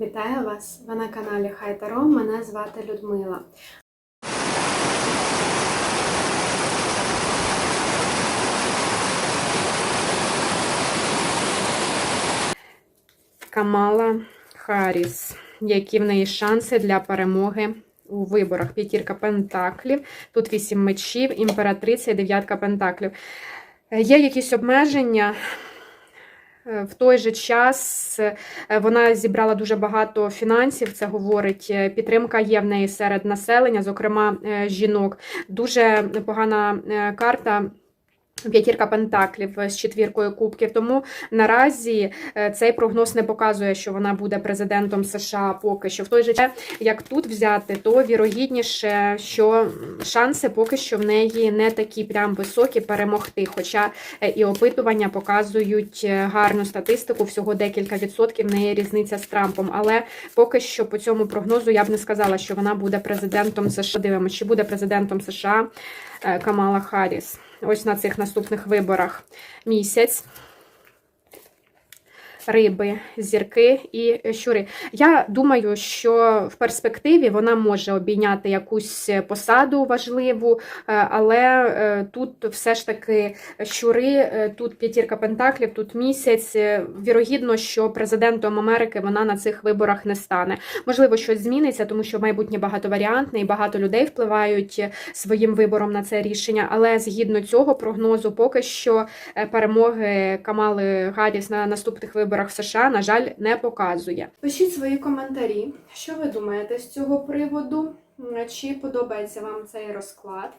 Вітаю вас! Ви на каналі Хай Таро. Мене звати Людмила. Камала Харріс. Які в неї шанси для перемоги у виборах? П'ятірка пентаклів, тут вісім мечів, імператриця і дев'ятка пентаклів. Є якісь обмеження. Е, В той же час е, вона зібрала дуже багато фінансів. Це говорить, е, підтримка є в неї серед населення, зокрема жінок. Дуже погана карта. П'ятірка пентаклів з четвіркою кубків. Тому наразі е, цей прогноз не показує, що вона буде президентом США поки що. В той же час, як тут взяти, то вірогідніше, що шанси поки що в неї не такі прям високі перемогти. Хоча е, і опитування показують е, гарну статистику, всього декілька відсотків в неї різниця з Трампом. Але поки що по цьому прогнозу я б не сказала, що вона буде президентом США. Дивимося, чи буде президентом США Камала Харріс. Ось на цих наступних виборах місяць. Риби, зірки і щури. Я думаю, що в перспективі вона може обійняти якусь посаду важливу, е, але е, тут все ж таки щури, е, тут п'ятірка пентаклів, тут місяць. Вірогідно, що президентом Америки вона на цих виборах не стане. Можливо, щось зміниться, тому що майбутнє багатоваріантне і багато людей впливають своїм вибором на це рішення. Але згідно цього прогнозу, поки що перемоги Камали Гарріс на наступних виборах в США, на жаль, не показує. Пишіть свої коментарі, що ви думаєте з цього приводу. Чи подобається вам цей розклад?